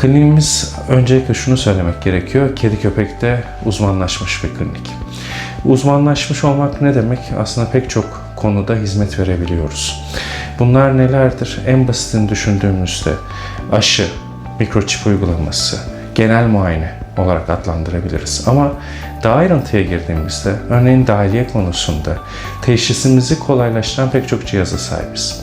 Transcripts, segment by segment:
Kliniğimiz öncelikle şunu söylemek gerekiyor. Kedi köpekte uzmanlaşmış bir klinik. Uzmanlaşmış olmak ne demek? Aslında pek çok konuda hizmet verebiliyoruz. Bunlar nelerdir? En basitini düşündüğümüzde aşı, mikroçip uygulaması, genel muayene olarak adlandırabiliriz. Ama daha ayrıntıya girdiğimizde, örneğin dahiliye konusunda teşhisimizi kolaylaştıran pek çok cihaza sahibiz.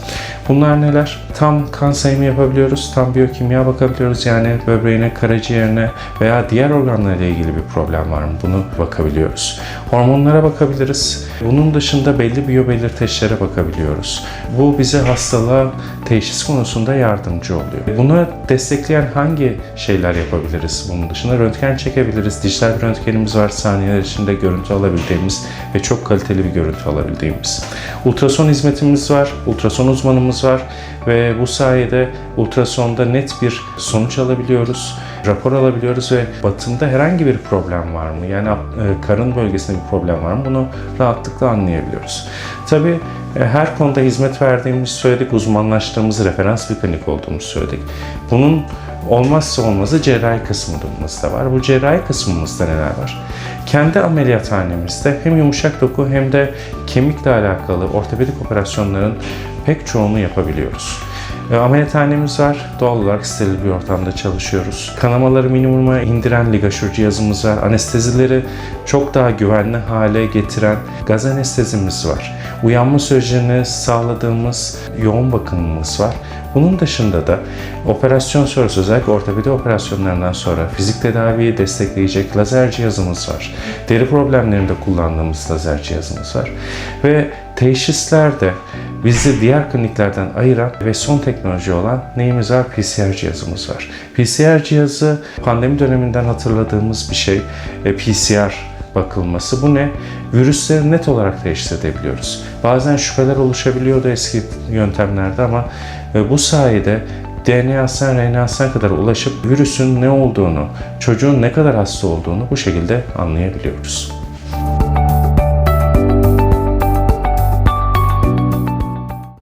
Bunlar neler? Tam kan sayımı yapabiliyoruz, tam biyokimya bakabiliyoruz. Yani böbreğine, karaciğerine veya diğer organlarla ilgili bir problem var mı? Bunu bakabiliyoruz. Hormonlara bakabiliriz. Bunun dışında belli biyobelirteçlere bakabiliyoruz. Bu bize hastalığa teşhis konusunda yardımcı oluyor. Bunu destekleyen hangi şeyler yapabiliriz bunun dışında? Röntgen çekebiliriz. Dijital bir röntgenimiz var. Saniyeler içinde görüntü alabildiğimiz ve çok kaliteli bir görüntü alabildiğimiz. Ultrason hizmetimiz var. Ultrason uzmanımız var ve bu sayede ultrasonda net bir sonuç alabiliyoruz rapor alabiliyoruz ve batında herhangi bir problem var mı? Yani e, karın bölgesinde bir problem var mı? Bunu rahatlıkla anlayabiliyoruz. Tabii e, her konuda hizmet verdiğimizi söyledik, uzmanlaştığımız referans bir klinik olduğumuzu söyledik. Bunun olmazsa olmazı cerrahi kısmımız da var. Bu cerrahi kısmımızda neler var? Kendi ameliyathanemizde hem yumuşak doku hem de kemikle alakalı ortopedik operasyonların pek çoğunu yapabiliyoruz. E, Ameliyathanemiz var. Doğal olarak steril bir ortamda çalışıyoruz. Kanamaları minimuma indiren ligaşur cihazımız var. Anestezileri çok daha güvenli hale getiren gaz anestezimiz var. Uyanma sürecini sağladığımız yoğun bakımımız var. Bunun dışında da operasyon sonrası özellikle ortopedi operasyonlarından sonra fizik tedaviyi destekleyecek lazer cihazımız var. Deri problemlerinde kullandığımız lazer cihazımız var. Ve teşhislerde bizi diğer kliniklerden ayıran ve son teknoloji olan neyimiz var? PCR cihazımız var. PCR cihazı pandemi döneminden hatırladığımız bir şey. E, PCR bakılması. Bu ne? Virüsleri net olarak teşhis edebiliyoruz. Bazen şüpheler oluşabiliyordu eski yöntemlerde ama e, bu sayede DNA'sından RNA'sına kadar ulaşıp virüsün ne olduğunu, çocuğun ne kadar hasta olduğunu bu şekilde anlayabiliyoruz.